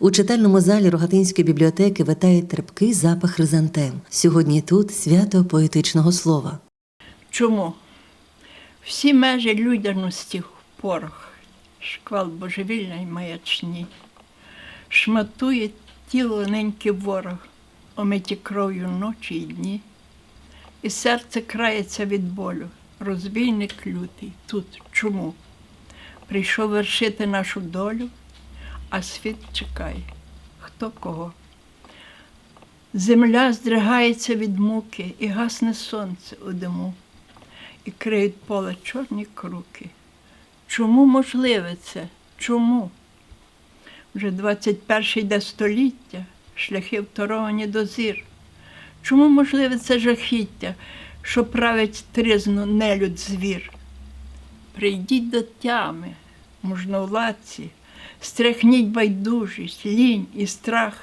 У читальному залі Рогатинської бібліотеки витає терпкий запах хризантем. Сьогодні тут свято поетичного слова. Чому? Всі межі людяності в порох, шквал божевілля маячні, шматує тіло неньки ворог, омиті кров'ю ночі й дні, і серце крається від болю, розбійник лютий тут. Чому? Прийшов вершити нашу долю, а світ чекає, хто кого. Земля здригається від муки, і гасне сонце у диму, і криють поле чорні круки. Чому можливе це? Чому? Вже 21 йде століття, шляхи второвані до зір. Чому можливе це жахіття, що править тризну нелюд звір? Прийдіть до тями, можновладці, стряхніть байдужість, лінь і страх.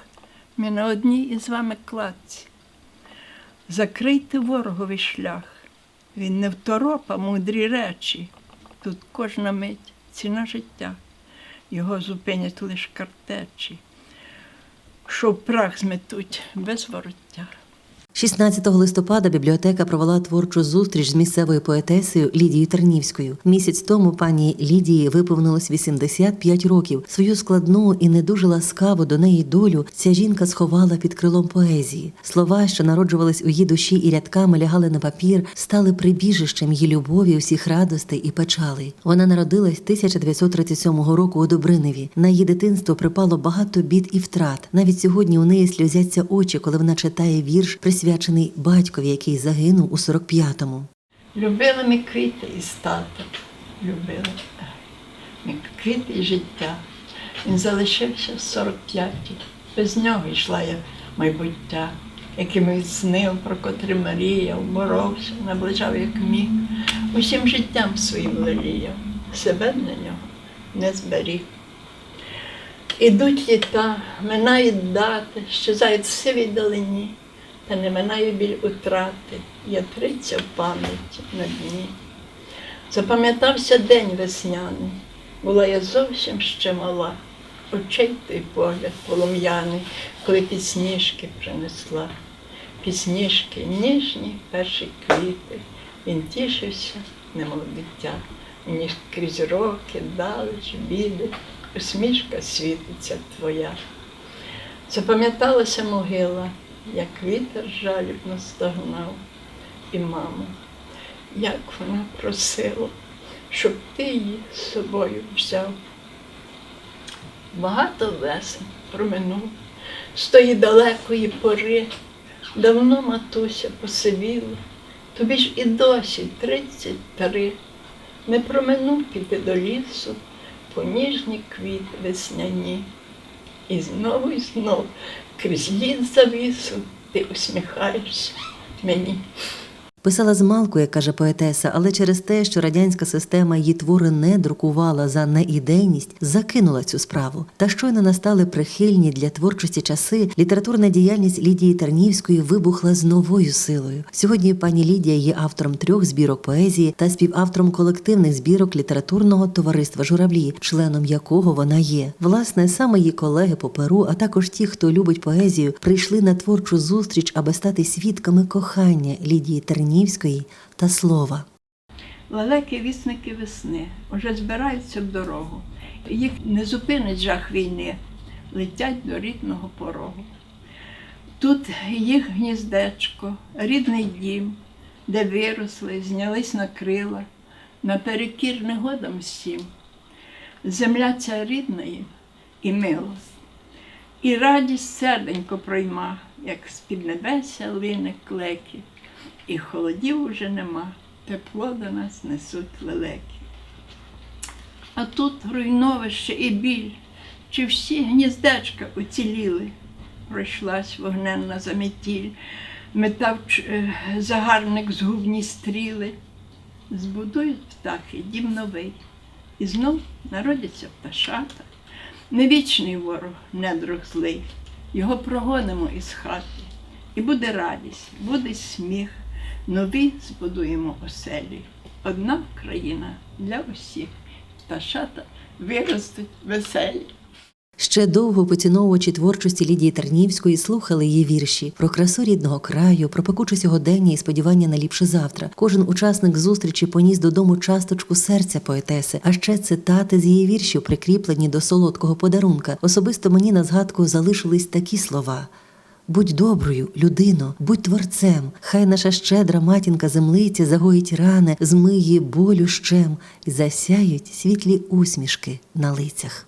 Ми на одній із вами кладці. Закрийте вороговий шлях. Він не второпа мудрі речі. Тут кожна мить ціна життя. Його зупинять лиш картечі, що прах зметуть без вороття. 16 листопада бібліотека провела творчу зустріч з місцевою поетесею Лідією Тернівською. Місяць тому пані Лідії виповнилось 85 років. Свою складну і не дуже ласкаву до неї долю ця жінка сховала під крилом поезії. Слова, що народжувались у її душі і рядками лягали на папір, стали прибіжищем її любові, усіх радостей і печалей. Вона народилась 1937 року у Добриневі. На її дитинство припало багато бід і втрат. Навіть сьогодні у неї сльозяться очі, коли вона читає вірш, присвячений батькові, який загинув у 45-му. Любили ми квіти і статок, любили ми квіти і життя. Він залишився в 45-ті. Без нього йшла я майбуття, яким він снив, про котре мріяв, боровся, наближав як міг, усім життям своїм леліяв, себе для нього не зберіг. Ідуть літа, минають дати, щезають сиві далині, та не минає біль утрати, я триця в пам'яті на дні. Запам'ятався день весняний, була я зовсім ще мала, очей той погляд полум'яний, коли пісніжки принесла. Пісніжки ніжні перші квіти, він тішився, немов дитя. Мені крізь роки, далеч, біди, усмішка світиться твоя. Запам'яталася могила, як вітер жалібно стогнав, і мама, як вона просила, щоб ти її з собою взяв. Багато весен проминув з тої далекої пори, давно матуся посивіла, тобі ж і досі тридцять три. Не проминув піти до лісу по ніжні квіти весняні. І знову і знову крізь лід завісу ти усміхаєшся мені. Писала змалку, як каже поетеса, але через те, що радянська система її твори не друкувала за неідейність, закинула цю справу. Та щойно настали прихильні для творчості часи, літературна діяльність Лідії Тернівської вибухла з новою силою. Сьогодні пані Лідія є автором трьох збірок поезії та співавтором колективних збірок літературного товариства Журавлі, членом якого вона є. Власне, саме її колеги по перу, а також ті, хто любить поезію, прийшли на творчу зустріч, аби стати свідками кохання Лідії Тернівської та слова. Лелеки вісники весни уже збираються в дорогу. Їх не зупинить жах війни, летять до рідного порогу. Тут їх гніздечко, рідний дім, де виросли, знялись на крила, наперекір негодам всім. Земля ця рідна їм і милость. І радість серденько пройма, як з-під небеся лине і холодів уже нема, тепло до нас несуть лелеки. А тут руйновище і біль, чи всі гніздечка уціліли, пройшлась вогненна заметіль, метав е, загарник згубні стріли. Збудують птахи дім новий, і знов народяться пташата. Не вічний ворог, недруг злий, його прогонимо із хати. І буде радість, буде сміх, нові збудуємо оселі. Одна країна для усіх, пташата виростуть веселі. Ще довго поціновувачі творчості Лідії Тернівської слухали її вірші про красу рідного краю, про пекуче сьогодення і сподівання на ліпше завтра. Кожен учасник зустрічі поніс додому часточку серця поетеси, а ще цитати з її віршів, прикріплені до солодкого подарунка. Особисто мені на згадку залишились такі слова. Будь доброю, людино, будь творцем, хай наша щедра матінка землиця загоїть рани, змиє болю щем засяють світлі усмішки на лицях.